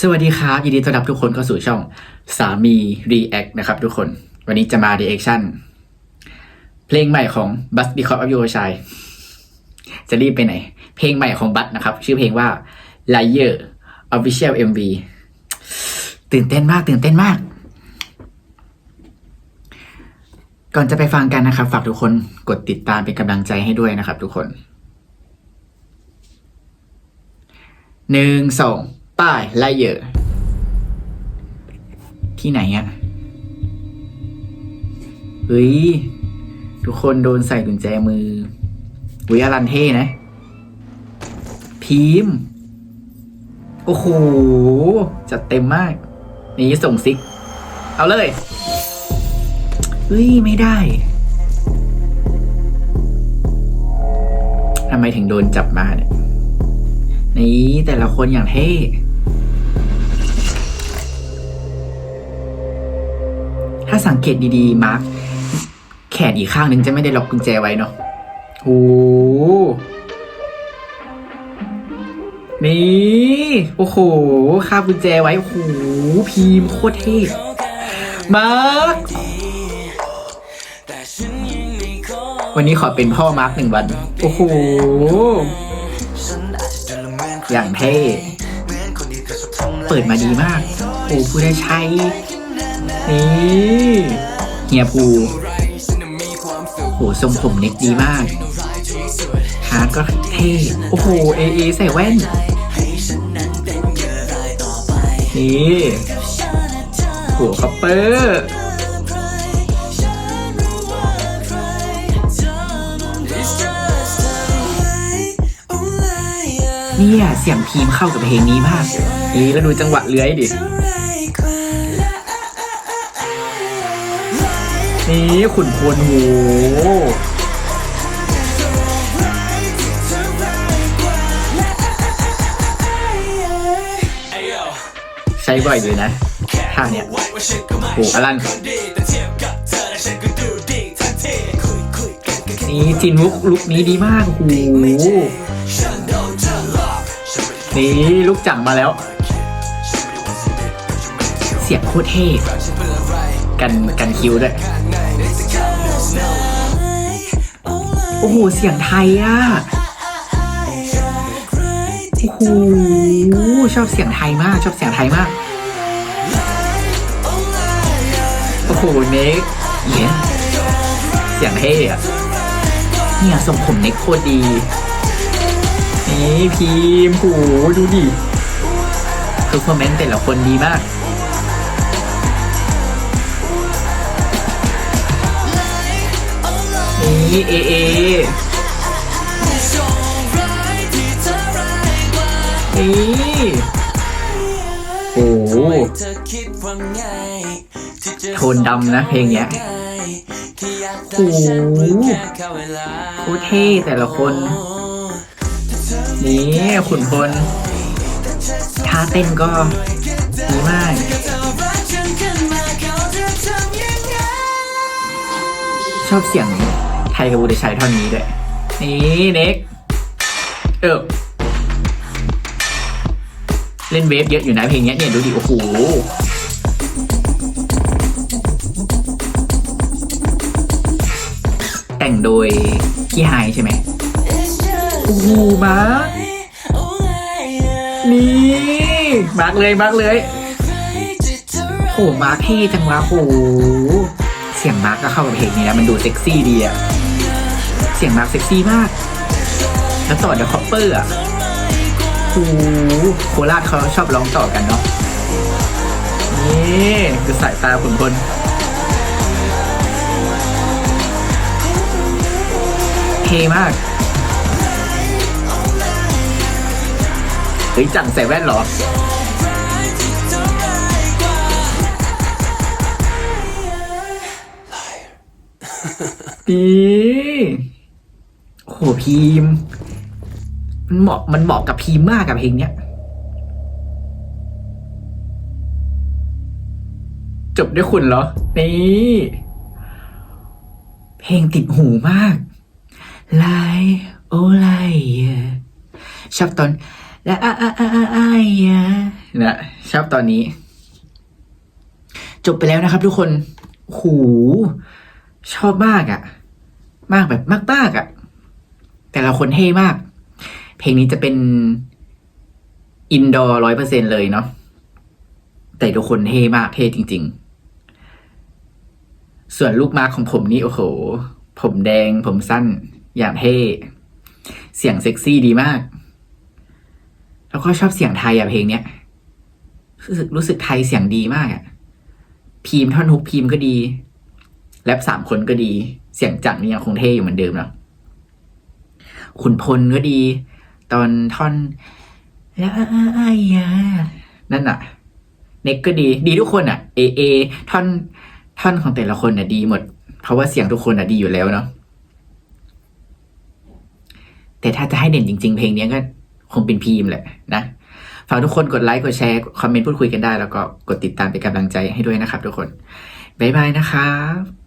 สวัสดีครับยินดีต้อนรับทุกคนเข้าสู่ช่องสามี React นะครับทุกคน วันนี้จะมา Reaction เพลงใหม่ของ b u s Because of You ชายจะรีบไปไหน เพลงใหม่ของบัสนะครับ ชื่อเพลงว่า Liar Official MV ตื่นเต้นมาก ตื่นเต้นมาก ก่อนจะไปฟังกันนะครับ ฝากทุกคนกดติดตามเป็นกำลังใจให้ด้วยนะครับ ทุกคนหนึ่งสอง ป้ายไลเยอะที่ไหนอะเฮ้ย ทุกคนโดนใส่กุญแจมือวิอารันเท่นะ พีม โอ้โห จัดเต็มมาก นี่ส่งซิก เอาเลย เฮ้ย ไม่ได้ทำไมถึงโดนจับมาเนี่ย นี่แต่ละคนอย่างเท่ ถ้าสังเกตดีๆ มาร์คแขนอีกข้างหนึ่งจะไม่ได้ล็อกกุญแจไว้เนาะโอ้นี่โอ้โหคาบกุญแจไว้โอ้โหพีมโคตรเท่มาร์ควันนี้ขอเป็นพ่อมาร์คหนึ่งวัน โอ้โห อย่างเท่ เปิดมาดีมาก โอ้ผู้ได้ใช้ นี่เฮียภูโหทรงผมเน็กดีมากฮาร์ดก็เท่โอ้โหเอเอใส่แว่น นี่หัวคัปเปอร์เนี่ยเสียงพีมเข้ากับเพลงนี้มากนี่แล้วดูจังหวะเลื้อยดิ นี่ขุนพลโหใช้บ่อยเลยนะท่าเนี่ยโหอลันนี่จินลุกลุกนี้ดีมากโหนี่ลุกจังมาแล้ว เสียงโคตรเท่ กันกันคิวด้วย โอ้โห เสียงไทยอะ โอ้โห ชอบเสียงไทยมาก ชอบเสียงไทยมาก โอ้โห เน็กเย้เสียงเท่อะเนี่ยทรงผมเน็กโคตรดี นี่พีมพ์โหดูดิคือคอมเมนต์แต่ละคนดีมาก นี่เอเอนี่โอ้โหโทนดำนะเพลงเนี้ยโอ้โหโคเท่แต่ละคน นี่ขุนพลท่าเต้นก็ดีมากชอบเสียง ไทยกับบูเดชัยท่อนนี้ด้วย นี่เน็ก เออ เล่นเวฟเยอะอยู่นะเพลงนี้เนี่ย ดูดิ โอ้โหแต่งโดยพี่ไฮใช่ไหมโอ้โหมาร์คนี่มาร์กเลยมาร์กเลยโหมาร์คเท่จังวะโหเสียงมาร์กก็เข้ากับเพลงนี้นะมันดูเซ็กซี่ดีอะ สียงมาร์กเซ็กซี่มาก แล้วต่อเดอะคอปเปอร์อะโอ้โหโคราชเขาชอบร้องต่อกันเนาะนี่คือสายตาขุนพลเทมาก เฮ้ยจังใส่แว่นเหรอดี อ้พีมมันเหมาะมันเหมาะกับพีมมากกับเพลงเนี้ย จบด้วยคุณเหรอ นี่ เพลงติดหูมากไลโอไลชอบตอนและอะอะอะอะอะนะชอบตอนนี้ จบไปแล้วนะครับทุกคน หู ชอบมากอะมากแบบมากๆอะ่ะ คนเท่มาก เพลงนี้จะเป็นอินดอร์ร้อยเปอร์เซ็นเลยเนาะแต่ทุกคนเท่มากเท่จริง ๆ ส่วนลูกมาของผมนี่โอ้โห ผมแดงผมสั้น อย่างเท่เสียงเซ็กซี่ดีมาก แล้วก็ชอบเสียงไทยอะเพลงเนี้ยรู้สึกรู้สึกไทยเสียงดีมากอะพีมท่อนฮุกพีมก็ดี แรปสามคนก็ดี เสียงจังนี่ยังคงเท่อยู่เหมือนเดิมเนาะ ขุนพลก็ดี ตอนท่อนแล้วไอ้ยานั่นอะเน็กก็ดี ดีทุกคนอะเอเอท่อนท่อนของแต่ละคนอะดีหมด เพราะว่าเสียงทุกคนอะดีอยู่แล้วเนาะแต่ถ้าจะให้เด่นจริง ๆ เพลงนี้ก็คงเป็นพีมแหละนะฝากทุกคนกดไลค์กดแชร์คอมเมนต์พูดคุยกันได้ แล้วก็กดติดตามเป็นกำลังใจให้ด้วยนะครับทุกคน บ๊ายบายนะครับ